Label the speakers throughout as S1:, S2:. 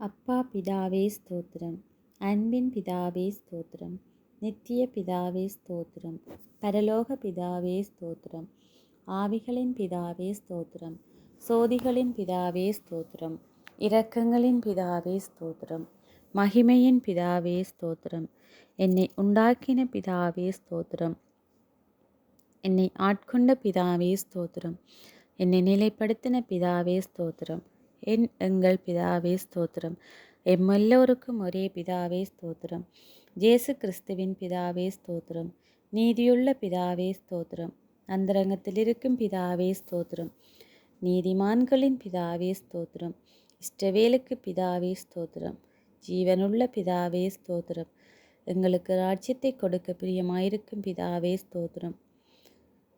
S1: அப்பா பிதாவே ஸ்தோத்திரம் அன்பின் பிதாவே ஸ்தோத்திரம் நித்திய பிதாவே ஸ்தோத்திரம் பரலோக பிதாவே ஸ்தோத்திரம் ஆவிகளின் பிதாவே ஸ்தோத்திரம் சோதிகளின் பிதாவே ஸ்தோத்திரம் இரக்கங்களின் பிதாவே ஸ்தோத்திரம் மகிமையின் பிதாவே ஸ்தோத்திரம் என்னை உண்டாக்கின பிதாவே ஸ்தோத்திரம் என்னை ஆட்கொண்ட பிதாவே ஸ்தோத்திரம் என்னை நிலைப்படுத்தின பிதாவே ஸ்தோத்திரம் என் எங்கள் பிதாவே ஸ்தோத்திரம். எம் எல்லோருக்கும் ஒரே பிதாவே ஸ்தோத்திரம். ஜேசு கிறிஸ்துவின் பிதாவே ஸ்தோத்திரம். நீதியுள்ள பிதாவே ஸ்தோத்திரம். அந்தரங்கத்தில் இருக்கும் பிதாவே ஸ்தோத்திரம். நீதிமான்களின் பிதாவே ஸ்தோத்திரம். இஷ்டவேலுக்கு பிதாவே ஸ்தோத்திரம். ஜீவனுள்ள பிதாவே ஸ்தோத்திரம். எங்களுக்கு ராஜ்யத்தை கொடுக்க பிரியமாயிருக்கும் பிதாவே ஸ்தோத்திரம்.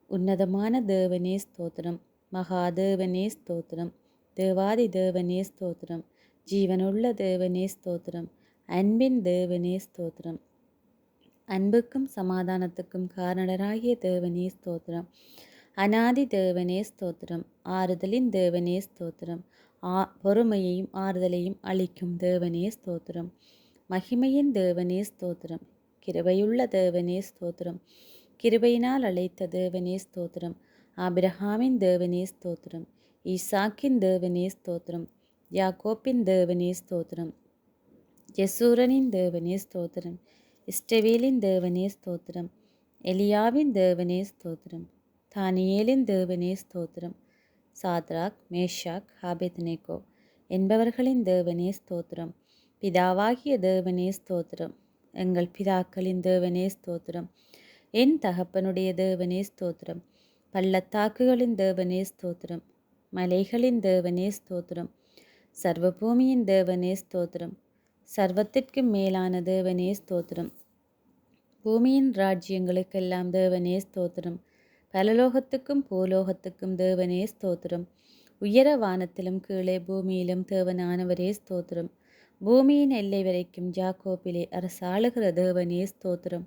S1: உன்னதமான தேவனே ஸ்தோத்திரம். மகாதேவனே ஸ்தோத்திரம். தேவாதி தேவனே ஸ்தோத்திரம் ஜீவனுள்ள தேவனே ஸ்தோத்திரம் அன்பின் தேவனே ஸ்தோத்திரம் அன்புக்கும் சமாதானத்துக்கும் காரணராகிய தேவனே ஸ்தோத்திரம் அனாதி தேவனே ஸ்தோத்திரம் ஆறுதலின் தேவனே ஸ்தோத்திரம் ஆ பொறுமையையும் ஆறுதலையும் அளிக்கும் தேவனே ஸ்தோத்திரம் மகிமையின் தேவனே ஸ்தோத்திரம் கிருபையுள்ள தேவனே ஸ்தோத்திரம் கிருபையினால் அழைத்த தேவனே ஸ்தோத்திரம் ஆபிரஹாமின் தேவனே ஸ்தோத்திரம் ஈசாக்கின் தேவனே ஸ்தோத்திரம் யாக்கோப்பின் தேவனே ஸ்தோத்திரம் யசூரனின் தேவனே ஸ்தோத்திரம் இஷ்டவேலின் தேவனே ஸ்தோத்திரம் எலியாவின் தேவனே ஸ்தோத்திரம் தானியேலின் தேவனே ஸ்தோத்திரம் சாத்ராக் மேஷாக் ஹாபெத்னேகோ என்பவர்களின் தேவனே ஸ்தோத்திரம் பிதாவாகிய தேவனே ஸ்தோத்திரம் எங்கள் பிதாக்களின் தேவனே ஸ்தோத்திரம் என் தகப்பனுடைய தேவனே ஸ்தோத்திரம் பள்ளத்தாக்குகளின் தேவனே ஸ்தோத்திரம் மலைகளின் தேவனே ஸ்தோத்திரம். சர்வபூமியின் தேவனே ஸ்தோத்திரம். சர்வத்திற்கு மேலான தேவனே ஸ்தோத்திரம். பூமியின் ராஜ்யங்களுக்கெல்லாம் தேவனே ஸ்தோத்திரம். பலலோகத்துக்கும் பூலோகத்துக்கும் தேவனே ஸ்தோத்திரம். உயர வானத்திலும் கீழே பூமியிலும் தேவனானவரே ஸ்தோத்திரம். பூமியின் எல்லை வரைக்கும் ஜாக்கோப்பிலே அரசாளுகிற தேவனே ஸ்தோத்திரம்.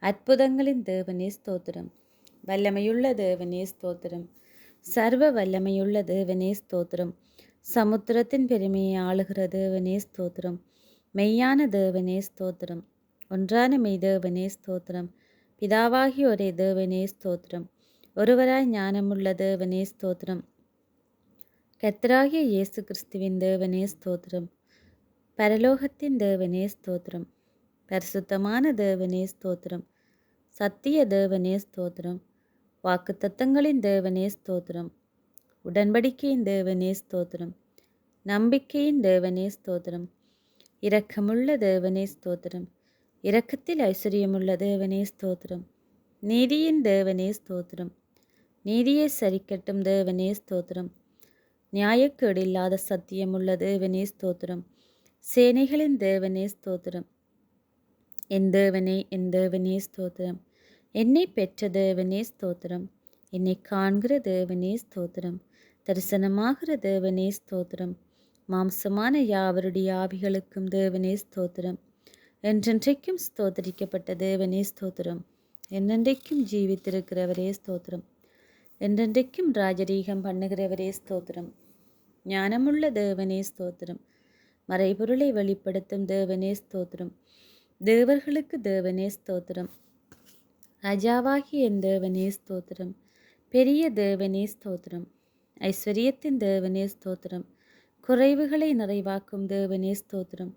S1: அற்புதங்களின் தேவனே ஸ்தோத்திரம். வல்லமையுள்ள தேவனே ஸ்தோத்திரம். சர்வ வல்லமையுள்ள தேவனே ஸ்தோத்திரம் சமுத்திரத்தின் பெருமையை ஆளுகிற தேவனே ஸ்தோத்திரம் மெய்யான தேவனே ஸ்தோத்திரம் ஒன்றான மெய் தேவனே ஸ்தோத்திரம் பிதாவாகி ஒரே தேவனே ஸ்தோத்திரம் ஒருவராய் ஞானமுள்ள தேவனே ஸ்தோத்திரம் கத்தராகிய இயேசு கிறிஸ்துவின் தேவனே ஸ்தோத்திரம் பரலோகத்தின் தேவனே ஸ்தோத்திரம் பரிசுத்தமான தேவனே ஸ்தோத்திரம் சத்திய தேவனே ஸ்தோத்திரம் வாக்கு தத்தங்களின் தேவனே ஸ்தோத்திரம் உடன்படிக்கையின் தேவனே ஸ்தோத்திரம் நம்பிக்கையின் தேவனே ஸ்தோத்திரம் இரக்கமுள்ள தேவனே ஸ்தோத்திரம் இரக்கத்தில் ஐஸ்வர்யமுள்ள தேவனே ஸ்தோத்திரம் நீதியின் தேவனே ஸ்தோத்திரம் நீதியை சரிக்கட்டும் தேவனே ஸ்தோத்திரம் நியாயக்கேடு இல்லாத சத்தியமுள்ள தேவனே ஸ்தோத்திரம் சேனைகளின் தேவனே ஸ்தோத்திரம் என் தேவனே என் தேவனே ஸ்தோத்திரம் என்னை பெற்ற தேவனே ஸ்தோத்திரம். என்னை காண்கிற தேவனே ஸ்தோத்திரம். தரிசனமாகிற தேவனே ஸ்தோத்திரம். மாம்சமான யாவருடைய ஆவிகளுக்கும் தேவனே ஸ்தோத்திரம். என்றென்றைக்கும் ஸ்தோத்தரிக்கப்பட்ட தேவனே ஸ்தோத்திரம். என்றென்றைக்கும் ஜீவித்திருக்கிறவரே ஸ்தோத்திரம். என்றென்றைக்கும் ராஜரீகம் பண்ணுகிறவரே ஸ்தோத்திரம். ஞானமுள்ள தேவனே ஸ்தோத்திரம். மறைபொருளை வெளிப்படுத்தும் தேவனே ஸ்தோத்திரம். தேவர்களுக்கு தேவனே ஸ்தோத்திரம். ராஜாவாகிய என் தேவனே ஸ்தோத்திரம் பெரிய தேவனே ஸ்தோத்திரம் ஐஸ்வர்யத்தின் தேவனே ஸ்தோத்திரம் குறைவுகளை நிறைவாக்கும் தேவனே ஸ்தோத்திரம்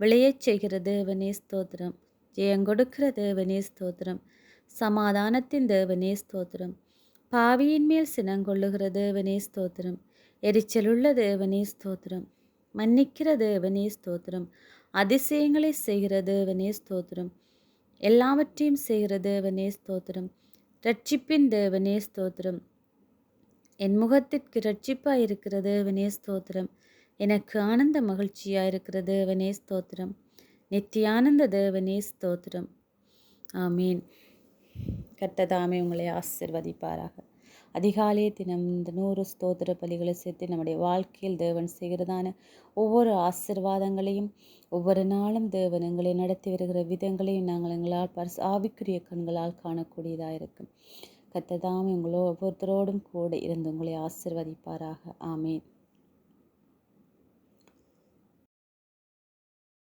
S1: விளையச் செய்கிற தேவனே ஸ்தோத்திரம் ஜெயங்கொடுக்கிற தேவனே ஸ்தோத்திரம் சமாதானத்தின் தேவனே ஸ்தோத்திரம் பாவியின் மேல் சினங்கொள்ளுகிற தேவனே ஸ்தோத்திரம் எரிச்சலுள்ள தேவனே ஸ்தோத்திரம் மன்னிக்கிற தேவனே ஸ்தோத்திரம் அதிசயங்களை செய்கிற தேவனே ஸ்தோத்திரம் எல்லாவற்றையும் செய்கிற தேவனே ஸ்தோத்திரம். ரட்சிப்பின் தேவனே ஸ்தோத்திரம். என் முகத்திற்கு ரட்சிப்பாக இருக்கிற தேவனே ஸ்தோத்திரம். எனக்கு ஆனந்த மகிழ்ச்சியாக இருக்கிற தேவனே ஸ்தோத்திரம். நித்தியானந்த தேவனே ஸ்தோத்திரம். ஆமீன். கர்த்ததாமே உங்களை ஆசிர்வதிப்பாராக. அதிகாலை தினம் இந்த நூறு ஸ்தோத்திர பலிகளை சேர்த்து நம்முடைய வாழ்க்கையில் தேவன் செய்கிறதான ஒவ்வொரு ஆசிர்வாதங்களையும் ஒவ்வொரு நாளும் தேவன் எங்களை நடத்தி வருகிற விதங்களையும் நாங்கள் எங்களால் பரிசு ஆவிக்குரிய கண்களால் காணக்கூடியதாக இருக்கும். கத்ததாம் உங்களோ ஒவ்வொருத்தரோடும் கூட இருந்து உங்களை ஆசிர்வதிப்பாராக. ஆமேன்.